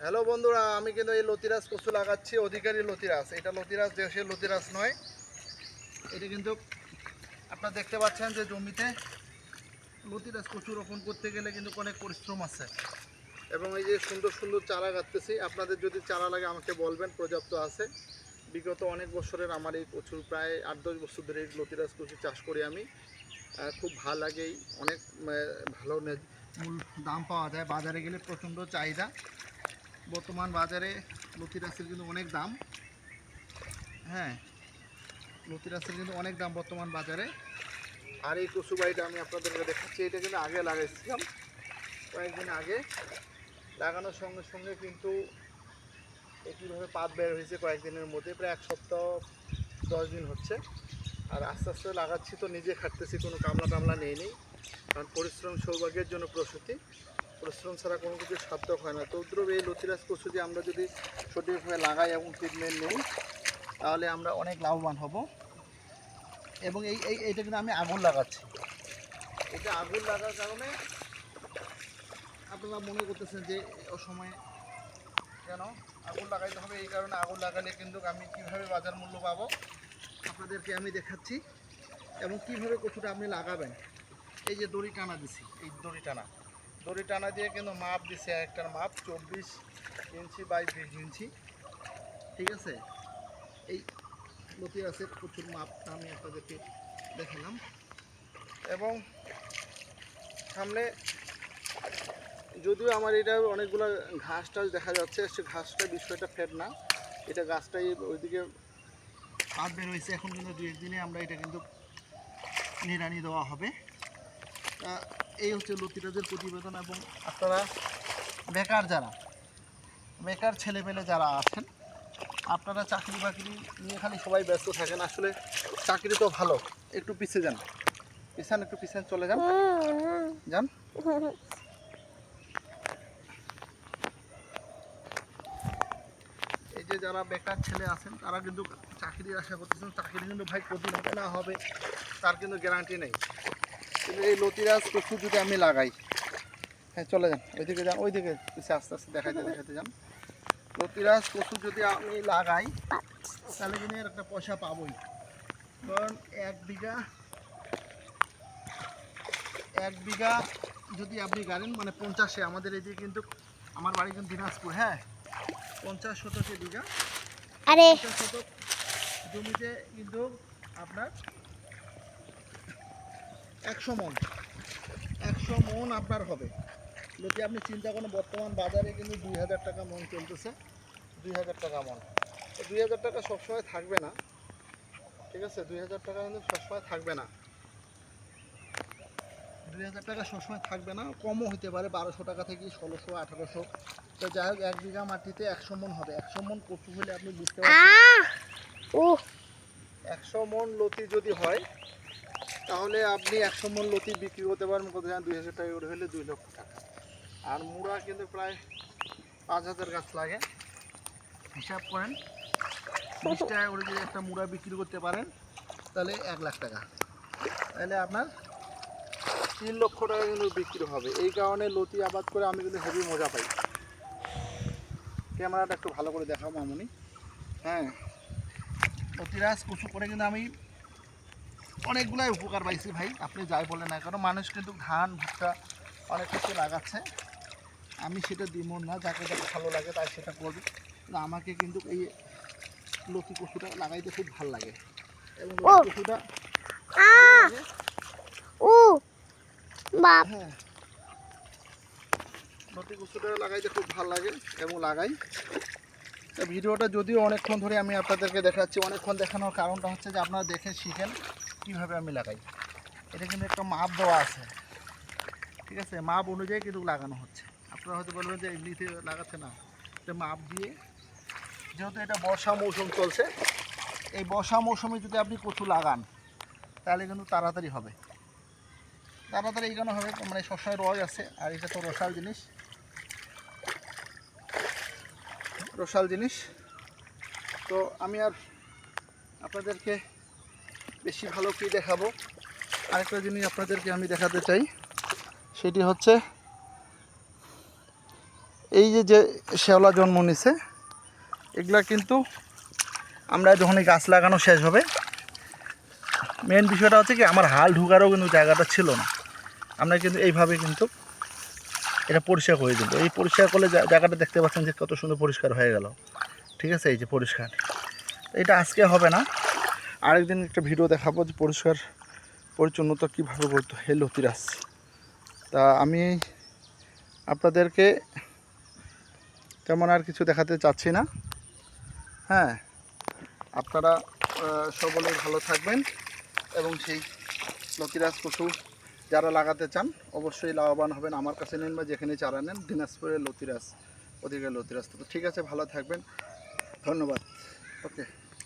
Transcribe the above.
Hello বন্ধুরা, আমি কিন্তু এই লতিরাজ কচু লাগাচ্ছি, অধিকারী লতিরাজ। এটা লতিরাজ দেশের লতিরাজ নয়। এটা কিন্তু আপনারা দেখতে পাচ্ছেন যে জমিতে লতিরাজ কচু রোপণ করতে গেলে কিন্তু অনেক পরিশ্রম আছে। এবং এই যে সুন্দর সুন্দর চারা গাঁথতেছি, আপনাদের যদি চারা লাগে আমাকে বলবেন, পর্যাপ্ত আছে। বিগত অনেক বছরের আমার এই কচুর প্রায় আট দশ বছর ধরে লতিরাজ কচু চাষ করি আমি। খুব ভালো লাগে, অনেক ভালো মূল দাম পাওয়া যায়। বাজারে গেলে প্রচণ্ড চাহিদা। বর্তমান বাজারে লতিরাসের কিন্তু অনেক দাম। হ্যাঁ লতিরাসের কিন্তু অনেক দাম বর্তমান বাজারে। আর এই কচু বাড়িটা আমি আপনাদেরকে দেখাচ্ছি, এটা কিন্তু আগে লাগাইছিলাম। কয়েকদিন আগে। লাগানোর সঙ্গে সঙ্গে কিন্তু এই কীভাবে পাত বের হয়েছে কয়েকদিনের মধ্যে, প্রায় এক সপ্তাহ, দশ দিন হচ্ছে। আর আস্তে আস্তে লাগাচ্ছি তো, নিজে খাটতেছি, কোনো কামলা টামলা নেই নেই। কারণ পরিশ্রম সৌভাগ্যের জন্য প্রসূতি। পরিশ্রম ছাড়া কোনো কিছু সার্থক হয় না। তো উদ্রব এই লতিরাজ কচু যদি আমরা যদি সঠিকভাবে লাগাই এবং ট্রিটমেন্ট নিই, তাহলে আমরা অনেক লাভবান হব। এবং এই এই, এইটা কিন্তু আমি আগুন লাগাচ্ছি। এটা আগুন লাগার কারণে আপনারা মনে করতেছেন যে অসময়ে কেন? আগুন লাগাইতে হবে এই কারণে আগুন লাগালে কিন্তু আমি কীভাবে বাজার মূল্য পাবো? আপনাদেরকে আমি দেখাচ্ছি। এবং কীভাবে কচুটা আপনি লাগাবেন? এই যে দড়ি টানা দিছি, এই দড়ি টানা। দড়ি টানা দিয়ে কিন্তু মাপ দিছে, একটার মাপ চব্বিশ ইঞ্চি বাই বিশ ইঞ্চি। ঠিক আছে? এই লতি গাছের প্রচুর মাপটা আমি আপনাদেরকে দেখালাম। এবং সামনে যদিও আমার এটা অনেকগুলো ঘাস টাস দেখা যাচ্ছে, সে ঘাসটা বিষয়টা ফের না। এটা গাছটাই ওইদিকে পাত বের হয়েছে। এখন কিন্তু দু একদিনে আমরা এটা কিন্তু নিড়ানি দেওয়া হবে। এই হচ্ছে লতিরাজের প্রতিবেদন এবং আপনারা বেকার যারা, বেকার ছেলেপেলে যারা আছেন, আপনারা চাকরি বাকরি নিয়ে খালি সবাই ব্যস্ত থাকেন। আসলে চাকরি তো ভালো, একটু পিছিয়ে যান। পিছান, একটু পিছনে চলে যান। যান। এই যে যারা বেকার ছেলে আছেন, তারা কিন্তু চাকরির আশা করতেছেন, চাকরি কিন্তু ভাই কঠিন হবে না হবে, তার কিন্তু গ্যারান্টি নেই। এই লতিরাজ কচু যদি আমি লাগাই হ্যাঁ চলে যান ওইদিকে যান ওইদিকে পিছিয়ে আস্তে আস্তে দেখাইতে দেখাইতে যান। লতিরাজ কচু যদি আমি লাগাই তাহলে কিন্তু এর একটা পয়সা পাবই। কারণ এক বিঘা এক বিঘা যদি আপনি গাড়েন মানে পঞ্চাশে আমাদের এদিকে কিন্তু আমার বাড়ি কিন্তু দিনাজপুর হ্যাঁ পঞ্চাশ শতকে বিঘা। পঞ্চাশ শতক জমিতে কিন্তু আপনার একশো মন। একশো মন আপনার হবে। যদি আপনি চিন্তা করেন বর্তমান বাজারে কিন্তু দুই হাজার টাকা মন চলতেছে। দুই হাজার টাকা মন। তো দুই হাজার টাকা সবসময় থাকবে না। ঠিক আছে? দুই হাজার টাকা কিন্তু সবসময় থাকবে না। দুই হাজার টাকা সবসময় থাকবে না। কমও হতে পারে বারোশো টাকা থেকে ষোলোশো আঠারোশো। তো যাই হোক এক বিঘা মাটিতে একশো মন হবে। একশো মন কচু হলে আপনি বুঝতে পারছেন। ও একশো মন লতি যদি হয় তাহলে আপনি একশো মন লতি বিক্রি করতে পারেন কত জানেন দুই হাজার টাকা করে হলে দুই লক্ষ টাকা। আর মুড়া কিন্তু প্রায় পাঁচ হাজার গাছ লাগে। হিসাব করেন বিশ টাকা করে যদি একটা মুড়া বিক্রি করতে পারেন তাহলে এক লাখ টাকা। তাহলে আপনার তিন লক্ষ টাকা কিন্তু বিক্রি হবে। এই কারণে লতি আবাদ করে আমি কিন্তু হেভি মজা পাই। ক্যামেরাটা একটু ভালো করে দেখাও মামুনি। হ্যাঁ অতিরাজ কচু করে কিন্তু আমি অনেকগুলাই উপকার পাইছি ভাই আপনি যাই বলেন না কারণ মানুষ কিন্তু ধান ভুট্টা অনেক কিছু লাগাচ্ছে। আমি সেটা দিব না যাকে যাকে ভালো লাগে তাই সেটা করবে। কিন্তু আমাকে কিন্তু এই লতি কচুটা লাগাইতে খুব ভালো লাগে। এবং ও। কচুটা বাপ! হ্যাঁ। কচুটা লাগাইতে খুব ভালো লাগে এবং লাগাই। তা ভিডিওটা যদিও অনেকক্ষণ ধরে আমি আপনাদেরকে দেখাচ্ছি অনেকক্ষণ দেখানোর কারণটা হচ্ছে যে আপনারা দেখে শিখেন। কীভাবে আমি লাগাই? এটা কিন্তু একটা মাপ দেওয়া আছে। ঠিক আছে? মাপ অনুযায়ী কিন্তু লাগানো হচ্ছে। আপনারা হয়তো বলবেন যে এমনিতে লাগাচ্ছে না। এটা মাপ দিয়ে যেহেতু এটা বর্ষা মৌসুম চলছে, এই বর্ষা মৌসুমে যদি আপনি কচু লাগান, তাহলে কিন্তু তাড়াতাড়ি হবে। তাড়াতাড়ি এই কারণে হবে? মানে সবসময় রস আছে, আর এটা তো রসাল জিনিস। রসাল জিনিস। তো আমি আর আপনাদেরকে বেশি ভালো কি দেখাবো? আরেকটা জিনিস আপনাদেরকে আমি দেখাতে চাই, সেটি হচ্ছে এই যে যে শ্যাওলা জন্ম নিছে, এগুলা কিন্তু আমরা যখন এই গাছ লাগানো শেষ হবে মেন বিষয়টা হচ্ছে কি আমার হাল ঢুকারও কিন্তু জায়গাটা ছিল না। আমরা কিন্তু এইভাবে কিন্তু এটা পরিষ্কার করে দেবো। এই পরিষ্কার করলে জায়গাটা দেখতে পাচ্ছেন যে কত সুন্দর পরিষ্কার হয়ে গেল। ঠিক আছে? এই যে পরিষ্কার। এটা আজকে হবে না। আরেকদিন একটা ভিডিও দেখাবো যে পরিষ্কার পরিচ্ছন্নতা কীভাবে করতে হয় লতিরাস তা আমি আপনাদেরকে তেমন আর কিছু দেখাতে চাচ্ছি না। হ্যাঁ আপনারা আহ, সকলেই ভালো থাকবেন এবং সেই লতিরাজ কচু যারা লাগাতে চান অবশ্যই লাভবান হবেন আমার কাছে নেন বা যেখানে চারা নেন দিনাজপুরের লতিরাজ ওদিকে লতিরাজ। তো ঠিক আছে ভালো থাকবেন। ধন্যবাদ। ওকে।